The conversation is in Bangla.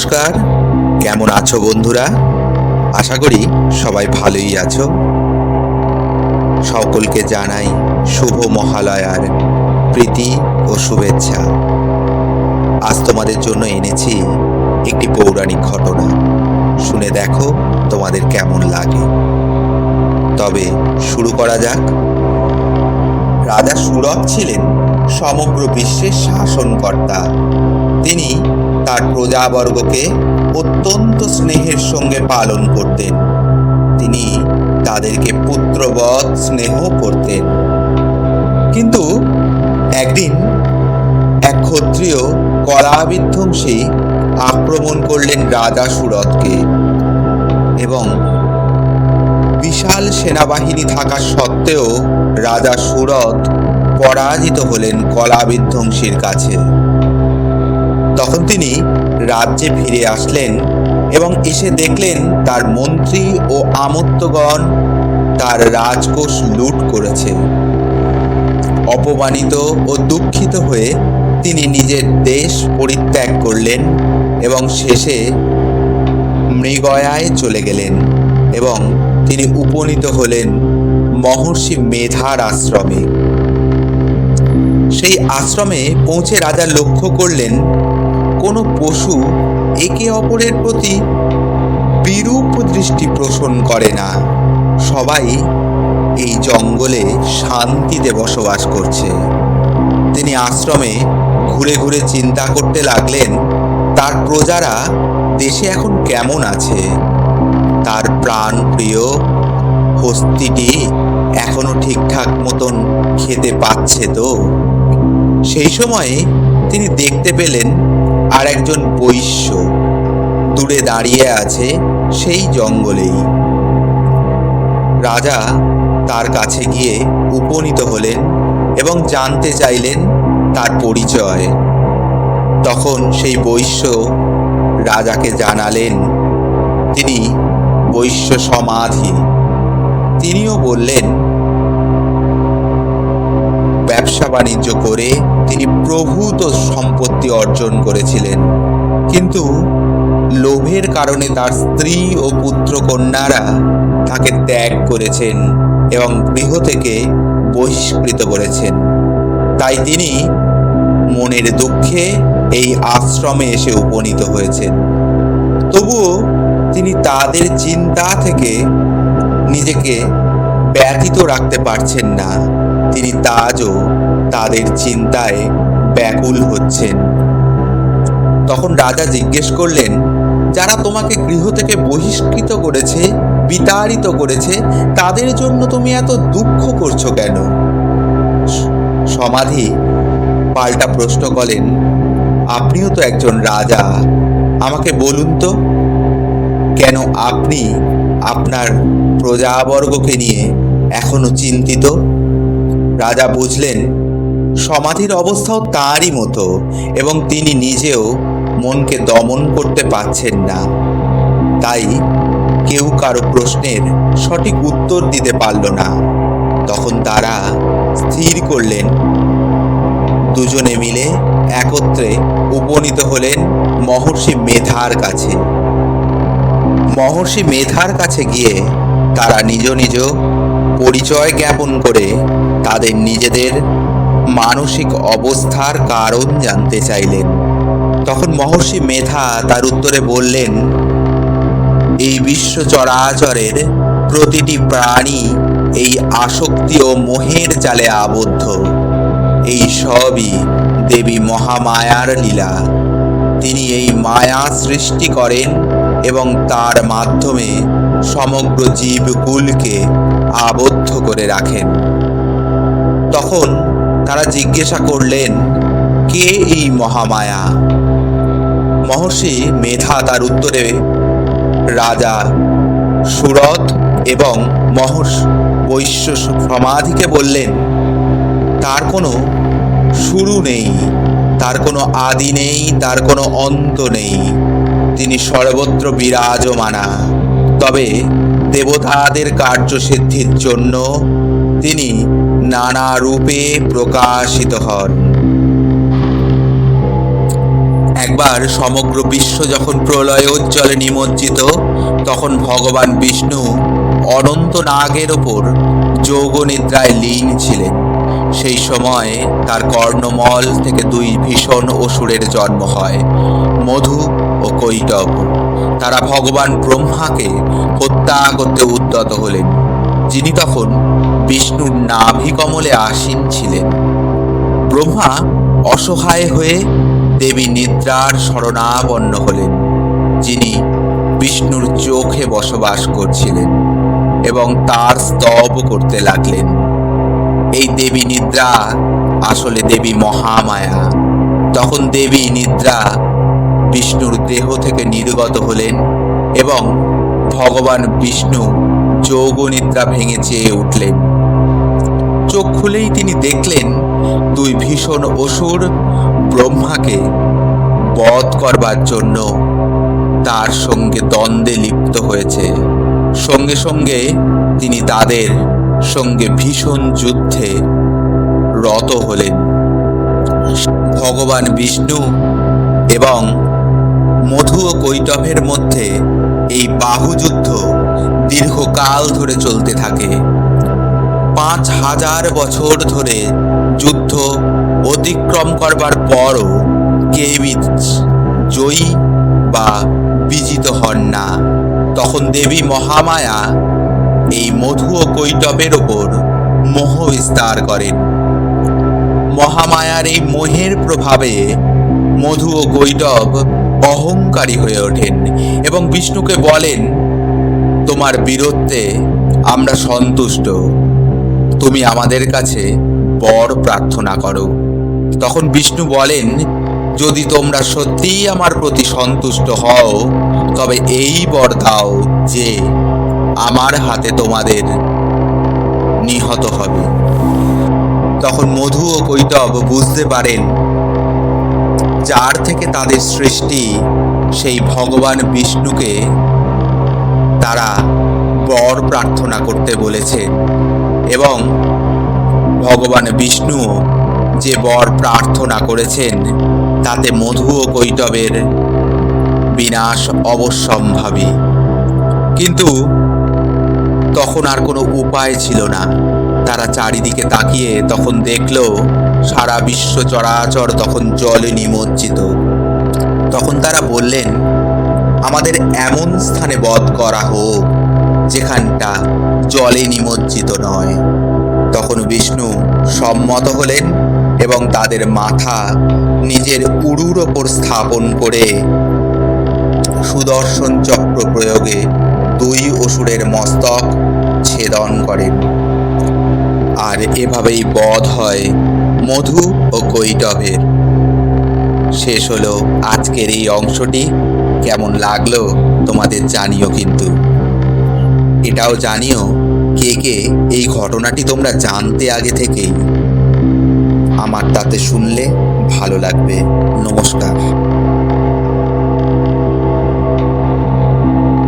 নমস্কার। কেমন আছো বন্ধুরা? আশা করি সবাই ভালোই আছো। সকলকে জানাই শুভ মহালয়ার প্রীতি ও শুভেচ্ছা। আজ তোমাদের জন্য এনেছি একটি পৌরাণিক ঘটনা। শুনে দেখো তোমাদের কেমন লাগে। তবে শুরু করা যাক। রাজা সুরথ ছিলেন সমগ্র বিশ্বের শাসনকর্তা। তিনি তার প্রজাবর্গকে অত্যন্ত স্নেহের সঙ্গে পালন করতেন। তিনি তাদেরকে পুত্রবৎ স্নেহ করতেন। কিন্তু একদিন এক ক্ষত্রিয় কলা বিধ্বংসী আক্রমণ করলেন রাজা সুরথকে এবং বিশাল সেনাবাহিনী থাকা সত্ত্বেও রাজা সুরথ পরাজিত হলেন কলা বিধ্বংসীর কাছে। তখন তিনি রাজ্যে ফিরে আসলেন এবং এসে দেখলেন তার মন্ত্রী ও আমত্তগণ তার রাজকোষ লুট করেছে। অপমানিত ও দুঃখিত হয়ে তিনি নিজের দেশ পরিত্যাগ করলেন এবং শেষে মৃগয়ায় চলে গেলেন এবং তিনি উপনীত হলেন মহর্ষি মেধার আশ্রমে। সেই আশ্রমে পৌঁছে রাজা লক্ষ্য করলেন কোনো পশু একে অপরের প্রতি বিরূপ দৃষ্টি পোষণ করে না। সবাই এই জঙ্গলে শান্তিতে বসবাস করছে। তিনি আশ্রমে ঘুরে ঘুরে চিন্তা করতে লাগলেন, তার প্রজারা দেশে এখন কেমন আছে? তার প্রাণ প্রিয় হস্তিটি এখনও ঠিকঠাক মতন খেতে পাচ্ছে তো? সেই সময়ে তিনি দেখতে পেলেন আর একজন বৈশ্য দূরে দাঁড়িয়ে আছে সেই জঙ্গলেই। রাজা তার কাছে গিয়ে উপনীত হলেন এবং জানতে চাইলেন তার পরিচয়। তখন সেই বৈশ্য রাজাকে জানালেন, তিনি বৈশ্য সমাধি। তিনিও বললেন ব্যবসা বাণিজ্য করে তিনি প্রভূত সম্পত্তি অর্জন করেছিলেন। কিন্তু লোভের কারণে তার স্ত্রী ও পুত্র কন্যারা তাকে ত্যাগ করেছেন এবং গৃহ থেকে বহিষ্কৃত করেছেন। তাই তিনি মনের দুঃখে এই আশ্রমে এসে উপনীত হয়েছেন। তবুও তিনি তাদের চিন্তা থেকে নিজেকে ব্যতীত রাখতে পারছেন না। তিনি তাজও তাদের চিন্তায় ব্যাকুল হচ্ছেন। তখন রাজা জিজ্ঞেস করলেন, যারা তোমাকে গৃহ থেকে বহিষ্কৃত করেছে, বিতাড়িত করেছে, তাদের জন্য তুমি এত দুঃখ করছ কেন? সমাধি পাল্টা প্রশ্ন করেন, আপনিও তো একজন রাজা, আমাকে বলুন তো, কেন আপনি আপনার প্রজাবর্গকে নিয়ে এখনও চিন্তিত? রাজা বুঝলেন, সমাধির অবস্থাও তাঁরই মতো এবং তিনি নিজেও মনকে দমন করতে পারছেন না। তাই কেউ কারও প্রশ্নের সঠিক উত্তর দিতে পারল না। তখন তারা স্থির করলেন। দুজনে মিলে একত্রে উপনীত হলেন মহর্ষি মেধার কাছে। মহর্ষি মেধার কাছে গিয়ে তারা নিজ নিজ পরিচয় জ্ঞাপন করে তাদের নিজেদের মানসিক অবস্থার কারণ জানতে চাইলেন। তখন মহর্ষি মেধা তার উত্তরে বললেন, এই বিশ্ব চরাচরের প্রতিটি প্রাণী এই আসক্তি ও মোহের জালে আবদ্ধ। এই সবই দেবী মহামায়ার লীলা। তিনি এই মায়া সৃষ্টি করেন এবং তার মাধ্যমে সমগ্র জীবকুলকে আবদ্ধ করে রাখেন। তখন তারা জিজ্ঞাসা করলেন, কে এই মহামায়া? মহর্ষি মেধা তার উত্তরে, রাজা, সুরথ এবং মহর্ষ বৈশ্য সমাধিকে বললেন, তার কোনো শুরু নেই, তার কোনো আদি নেই, তার কোনো অন্ত নেই। তিনি সর্বত্র বিরাজমানা। তবে দেবতাদের কার্যসিদ্ধির জন্য তিনি নানা রূপে প্রকাশিত হন। একবার সমগ্র বিশ্ব যখন প্রলয়োজ্জ্বলে নিমজ্জিত, তখন ভগবান বিষ্ণু অনন্ত নাগের ওপর যোগনিদ্রায় লীন ছিলেন। সেই সময় তার কর্ণমল থেকে দুই ভীষণ অসুরের জন্ম হয়। মধু ও কৈটব তারা ভগবান ব্রহ্মাকে হত্যা করতে উদ্যত হলেন, যিনি তখন বিষ্ণুর নাভি কমলে আসীন ছিলেন। ব্রহ্মা অসহায় হয়ে দেবী নিদ্রার শরণাপন্ন হলেন, যিনি বিষ্ণুর চোখে বসবাস করছিলেন এবং তার স্তব করতে লাগলেন। এই দেবী নিদ্রা আসলে দেবী মহামায়া, তখন দেবী নিদ্রা বিষ্ণুর দেহ থেকে নির্গত হলেন এবং ভগবান বিষ্ণু যোগ নিদ্রা ভেঙে চেয়ে উঠলেন। চোখ খুলেই তিনি দেখলেন দুই ভীষণ অসুর ব্রহ্মাকে বধ করবার জন্য তার সঙ্গে দ্বন্দ্বে লিপ্ত হয়েছে। সঙ্গে সঙ্গে তিনি তাদের সঙ্গে ভীষণ যুদ্ধে রত হলেন। ভগবান বিষ্ণু এবং মধু ও কৈটভের মধ্যে এই বাহুযুদ্ধ দীর্ঘকাল ধরে চলতে থাকে। পাঁচ হাজার বছর ধরে যুদ্ধ অতিক্রম করবার পরও কেউই জয়ী বা বিজিত হন না। তখন দেবী মহামায়া এই মধু ও কৈটবের ওপর মোহ বিস্তার করেন। মহামায়ার এই মোহের প্রভাবে মধু ও কৈটব অহংকারী হয়ে ওঠেন এবং বিষ্ণুকে বলেন, তোমার বীরত্বে আমরা সন্তুষ্ট। তুমি আমাদের কাছে বর প্রার্থনা করো। তখন বিষ্ণু বলেন, যদি তোমরা সত্যিই আমার প্রতি সন্তুষ্ট হও, তবে এই বর দাও যে আমার হাতে তোমাদের নিহত হবে। তখন মধু ও কৈতব বুঝতে পারেন যার থেকে তাদের সৃষ্টি সেই ভগবান বিষ্ণুকে তারা বর প্রার্থনা করতে বলেছে এবং ভগবান বিষ্ণু যে বর প্রার্থনা করেছেন তাতে মধু ও কৈটবের বিনাশ অবশ্যম্ভাবী। কিন্তু তখন আর কোনো উপায় ছিল না। তারা চারিদিকে তাকিয়ে তখন দেখল সারা বিশ্ব চরাচর তখন জলে নিমজ্জিত। তখন তারা বললেন, আমাদের এমন স্থানে বধ করা হোক, যেখানটা জলে নিমজ্জিত নয়। তখন বিষ্ণু সম্মত হলেন এবং তাদের মাথা নিজের উরুর ওপর স্থাপন করে সুদর্শন চক্র প্রয়োগে দুই অসুরের মস্তক ছেদন করেন। আর এভাবেই বধ হয় মধু ও কৈটভের শেষ হলো আজকের এই অংশটি। কেমন লাগল তোমাদের জানিও কিন্তু। এটাও জানিও কে কে এই ঘটনাটি তোমরা জানতে আগে থেকেই। আমার তাতে শুনলে ভালো লাগবে। নমস্কার।